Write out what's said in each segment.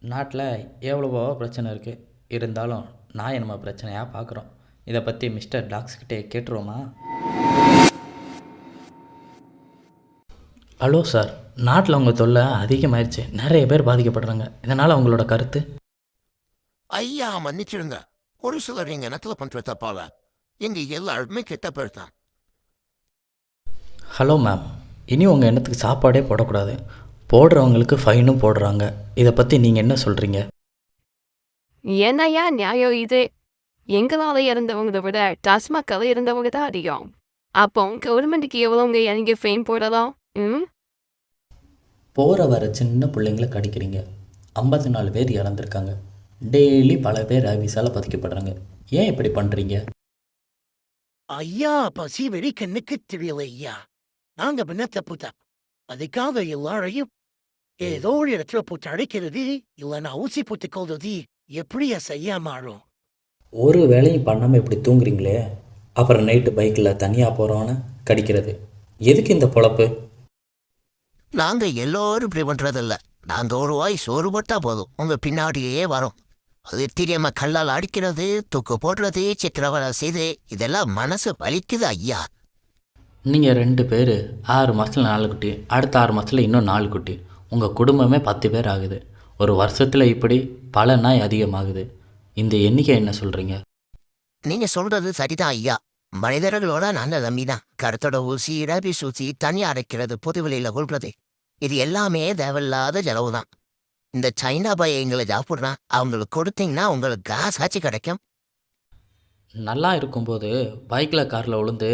நாட்டில் எவ்வளவோ பிரச்சனை இருக்குது இருந்தாலும் நாயை நம்ம பிரச்சனையாக பார்க்குறோம். இதை பற்றி மிஸ்டர் டாக்ஸ்கிட்டே கேட்டுருவோமா? ஹலோ சார் நாட்டில் உங்கள் தொல்லை அதிகமாயிருச்சு. நிறைய பேர் பாதிக்கப்படுறாங்க. இதனால் உங்களோட கருத்து? ஐயா மன்னிச்சிடுங்க. ஒரு சிலர் எங்க இனத்துல பண்ற தப்பால எங்க எல்லாருமே கெட்ட பேர் தான். ஹலோ மேம் இனி உங்கள் எண்ணத்துக்கு சாப்பாடே போடக்கூடாது. போடுறவங்களுக்கு ஃபைனும் போடுறாங்க. இதை பற்றி நீங்கள் என்ன சொல்கிறீங்க என்னையா நியாயம் இது? எங்களால இருந்தவங்களை விட டாஸ்மாக்கால இருந்தவங்க தான் அதிகம். அப்போ கவர்மெண்ட்டுக்கு எவ்வளோங்க எனக்கு ஃபைன் போடலாம்? ம்? போகிற வர சின்ன பிள்ளைங்களை கடிக்கிறீங்க. ஐம்பத்தி நாலு பேர் இறந்துருக்காங்க. டெய்லி பல பேர் ஆஃபீஸால் பதிக்கப்படுறாங்க. ஏன் இப்படி பண்ணுறீங்க ஐயா பசி வெறி கண்ணுக்கு தெரியல ஐயா நாங்க பண்ண தப்பு தான் அதுக்காக எல்லாரையும் ஏதோ ஒரு இடத்துல போட்டு அடைக்கிறது இல்லைன்னா ஊசி போட்டு கொள்றது எப்படியா செய்ய மாறும் ஒரு வேலையும் பண்ணாமல் இப்படி தூங்குறீங்களே? அப்புறம் நைட்டு பைக்கில் தனியாக போகிறவன கடிக்கிறது. எதுக்கு இந்த பொழப்பு? நாங்க எல்லோரும் இப்படி பண்றதில்ல. நாங்க ஒரு வாய் சோறு போட்டா போதும். உங்க பின்னாடியே வரோம். அது தெரியாம கல்லால் அடிக்கிறது தூக்கு போடுறது சித்திரவதை செய்து இதெல்லாம் மனசு வலிக்குது ஐயா. நீங்கள் ரெண்டு பேர் ஆறு மாதத்தில் நாலு குட்டி அடுத்த ஆறு மாதத்தில் இன்னும் நாலு குட்டி. உங்கள் குடும்பமே பத்து பேர் ஆகுது. ஒரு வருஷத்தில் இப்படி பல நாய் அதிகமாகுது. இந்த எண்ணிக்கை என்ன சொல்கிறீங்க நீங்க சொல்றது சரிதான் ஐயா. மனிதர்களோட நல்ல தம்பி தான் கருத்தோட ஊசி ரேபிஸ் ஊசி தண்ணி அடைக்கிறது பொது வெளியில கொள்றது. இது எல்லாமே தேவையில்லாத செலவு தான் இந்த சைனா பைய எங்களை சாப்பிட்றான் அவங்களுக்கு கொடுத்தீங்கன்னா உங்களுக்கு காசு ஆச்சு கிடைக்கும். நல்லா இருக்கும்போது பைக்கில் காரில் விழுந்து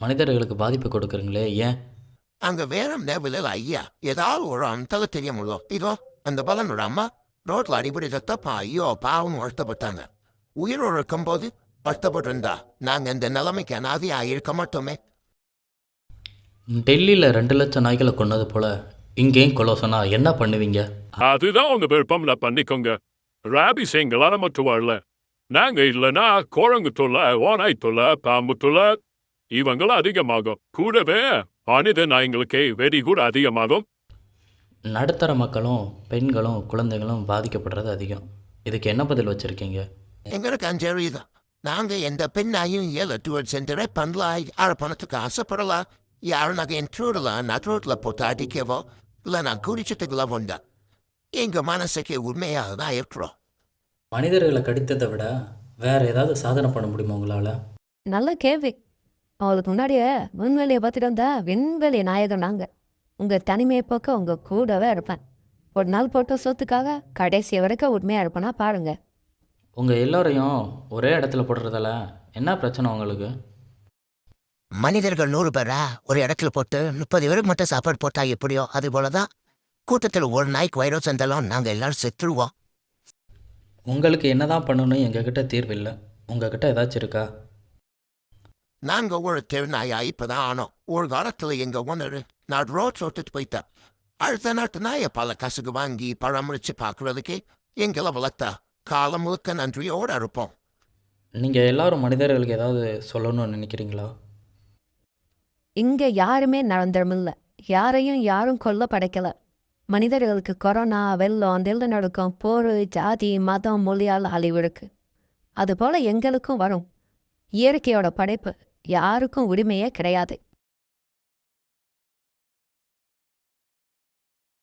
மனிதர்களுக்கு பாதிப்பு கொடுக்குறீங்களே ஏன்? அங்க வேற தேவையில்ல ஐயா. ஏதாவது ஒரு அந்த தெரிய முடியும் இதோ அந்த பலனோட அம்மா ரோட்ல அடிப்படை தப்பா ஐயோ பாவம் வருத்தப்பட்டாங்க. உயிரோடு இருக்கும்போது வருத்தப்பட்டு இருந்தா நாங்க இந்த நிலைமைக்கு அனாதியா இருக்க மாட்டோமே. டெல்லியில் ரெண்டு லட்சம் நாய்களை கொன்னது போல் இங்கேயும் கொலை சொன்னால் என்ன பண்ணுவீங்க? அதுதான் உங்க விருப்பம்ல பண்ணிக்கோங்க. ராபிஸ் எங்களால மட்டும் வரல. நாங்க இல்லைன்னா குரங்கு தொல்லை ஓனாய் தொல்லை பாம்பு தொல்லை இவங்களும் அதிகமாகும். கூடவே மனித நாய்களுக்கே வெறி கூட அதிகமாகும். நடுத்தர மக்களும் பெண்களும் குழந்தைகளும் பாதிக்கப்படுறது அதிகம். இதுக்கு என்ன பதில் வச்சுருக்கீங்க? எங்களுக்கு அஞ்சு தான் நாங்க எந்த பெண்ணாயும் ஏழு டூர் சென்டரை பண்ணலாம் யார பணத்துக்கு ஆசைப்படலாம். யாரும் நாங்க என் நான் ரோட்ல போட்டு அடிக்கவோ இல்லை நான் குடிச்சதுக்குள்ள வந்தா எங்க மனசுக்கு உண்மையாக தான் இருக்கிறோம். மனிதர்களை கடித்ததை விட வேறு ஏதாவது சாதனை பண்ண முடியுமா உங்களால்? நல்ல கேள்வி. அவளுக்கு முன்னாடியே விண்வெளியை பார்த்துட்டு வந்தா விண்வெளி நாயகன் நாங்க. உங்க தனிமையை போக்க உங்க கூடவே இருப்பேன். ஒரு நாள் போட்ட சொத்துக்காக கடைசி வரைக்கும் உண்மையா இருப்பேனா பாருங்க. உங்கள் எல்லோரையும் ஒரே இடத்துல போடுறதால என்ன பிரச்சனை உங்களுக்கு? மனிதர்கள் நூறு பேரா ஒரு இடத்துல போட்டு முப்பது பேருக்கு மட்டும் சாப்பாடு போட்டா எப்படியோ அது போலதான் கூட்டத்தில் ஒரு நாய்க்கு வைரஸ் இருந்தாலும் நாங்க எல்லாரும் செத்துருவோம். உங்களுக்கு என்னதான் பண்ணணும் எங்ககிட்ட தீர்வு இல்லை. உங்ககிட்ட ஏதாச்சும் இருக்கா? நாங்க ஒரு திருநாயா இப்பதான் ஆனோம் ஒரு காலத்துல எங்க ஒன்று நான் ரோட் ஓட்டுட்டு போயிட்டேன் அடுத்த நாட்டு நாயை பல காசுக்கு வாங்கி பராமரிச்சு பார்க்கறதுக்கு எங்களை வளர்த்தா காலம் முழுக்க நன்றியோட இருப்போம் நீங்கள் எல்லாரும் மனிதர்களுக்கு ஏதாவது சொல்லணும்னு நினைக்கிறீங்களா? இங்க யாருமே நிரந்தரமில்ல யாரையும் யாரும் கொல்ல படைக்கல. மனிதர்களுக்கு கொரோனா வெள்ளம் நிலநடுக்கம் போர் ஜாதி மதம் மொழியால் அழிவு இருக்கு. அதுபோல எங்களுக்கும் வரும். இயற்கையோட படைப்பு. யாருக்கும் உரிமையே கிடையாது.